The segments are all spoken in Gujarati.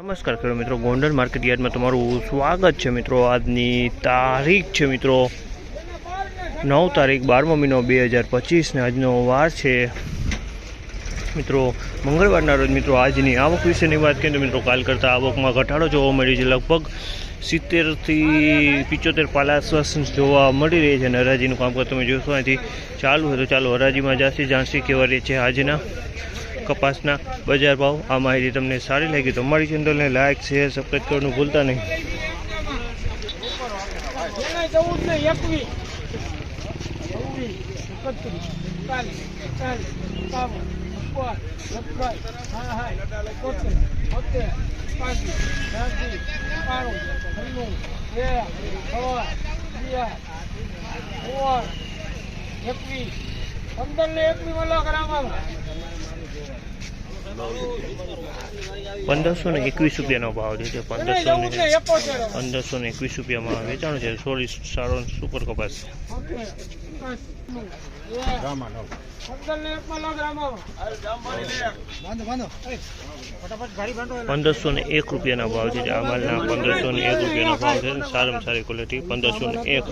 નમસ્કાર ખેડૂત મિત્રો, ગોંડલ માર્કેટ યાર્ડમાં તમારું સ્વાગત છે મિત્રો. આજની તારીખ છે મિત્રો, નવ તારીખ, બારમો મહિનો બે હજાર પચીસને આજનો વાર છે. મિત્રો, મંગળવારના રોજ મિત્રો આજની આવક વિશેની વાત કરીએ તો મિત્રો, કાલ કરતાં આવકમાં ઘટાડો જોવા મળી છે. લગભગ સિત્તેરથી પિચોતેર પાલાસ જોવા મળી રહી છે અને હરાજીનું કામકાજ તમે જોશો અહીંથી ચાલુ હોય તો ચાલો હરાજીમાં જાસ્તી ઝાંસી કેવા રહે છે આજના કપાસના બજાર ભાવ, આ માહિતી તમને સારી લાગી તો અમારી ચેનલને લાઇક શેર સબસ્ક્રાઈબ કરવાનું ભૂલતા નહીં. એકવીસ પંદર ને પંદરસો ને એકવીસ રૂપિયાનો ભાવ છે જે પંદરસો ને પંદરસો ને એકવીસ રૂપિયામાં વેચાણ છે. સોળી સારો સુપર કપાસ. પંદરસો ને એક રૂપિયાના ભાવ છે. આ માલના પંદરસો ને એક રૂપિયાનો ભાવ છે. સારામાં સારી ક્વોલિટી પંદરસો ને એક.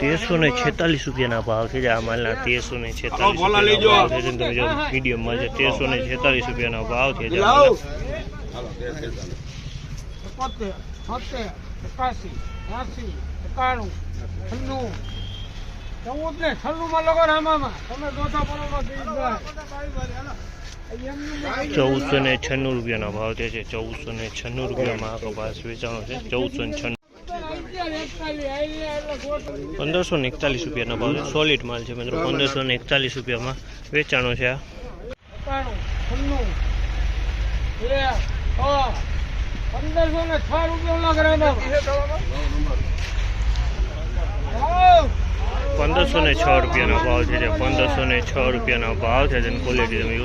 તેરસો ને છેતાલીસ. રૂપિયાના ભાવ છે આ માલના તેરસો ને છેતાલીસ ભાવ છે તમે જો મીડિયમમાં છે તેરસો ને છેતાલીસ રૂપિયાનો ભાવ છે એકાસી એકાણું ચૌદ ને છન્નું માં લગો રામામાં તમે ચૌદસો ને છન્નું રૂપિયાનો ભાવ છે. જે ચૌદસો ને છન્નું રૂપિયામાં આ કપાસ વેચાણો છે. ચૌદસો ને છન્નું. પંદરસો ને એકતાલીસ રૂપિયાનો ભાવ છે. સોલિડ માલ છે મિત્રો. પંદરસો ને એકતાલીસ રૂપિયામાં વેચાણો છે આ. છ પંદરસો ને છ રૂપિયા રામામાં પંદરસો ને છ રૂપિયાનો ભાવ છે જે પંદરસો ને છ રૂપિયાનો ભાવ છે જેની ક્વોલિટી તમે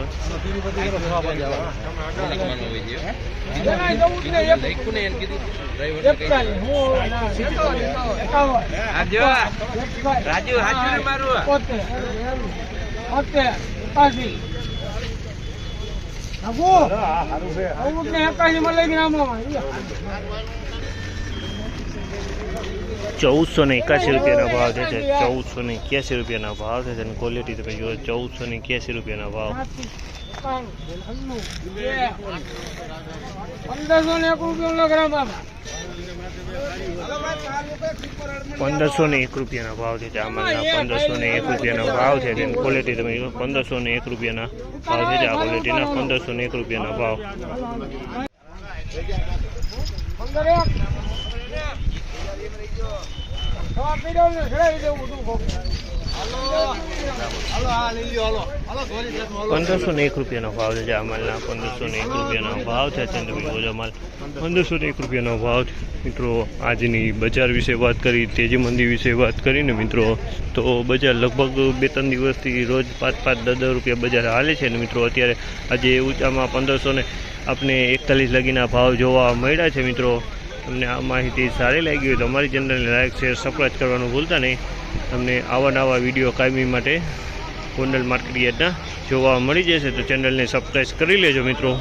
રાજુ ચૌદસો ને એકાસી રૂપિયાનો ભાવ છે જે ચૌદસો ને એક્યાસી રૂપિયાનો ભાવ છે જેની ક્વોલિટી તમે જુઓ ચૌદસો ને એક્યાસી રૂપિયાનો ભાવ પંદરસો ને એક રૂપિયા ગ્રામ આમાં પંદરસો ને એક રૂપિયાનો ભાવ છે જામલના પંદરસો ને એક રૂપિયાનો ભાવ છે જેની ક્વોલિટી તમે જુઓ પંદરસો ને એક રૂપિયાના ભાવ છે આ ક્વોલિટીના પંદરસો ને એક રૂપિયાનો ભાવ પંદર એક સવા પીડો ને ચડાવી દેવું તું પંદરસો ને એક રૂપિયાનો ભાવ છે જામલના પંદરસો ને એક રૂપિયાનો ભાવ છે. અત્યંત વિગો માલ પંદરસો ને એક રૂપિયાનો ભાવ છે. મિત્રો, આજની બજાર વિશે વાત કરી, તેજી મંદી વિશે વાત કરીને મિત્રો, તો બજાર લગભગ બે ત્રણ દિવસથી રોજ પાંચ પાંચ દસ દસ રૂપિયા બજાર હાલે છે. ને મિત્રો, અત્યારે આજે ઊંચામાં પંદરસો ને આપણે એકતાલીસ લગીના ભાવ જોવા મળ્યા છે મિત્રો. તમને આ માહિતી સારી લાગી હોય તો અમારી ચેનલને લાઈક, શેર સબસ્ક્રાઈબ કરવાનું ભૂલતા નહીં. તમને આવા નવા વીડિયો કાયમી માટે ગોંડલ માર્કેટ યાર્ડના જોવા મળી જશે તો ચેનલને સબસ્ક્રાઈબ કરી લેજો મિત્રો.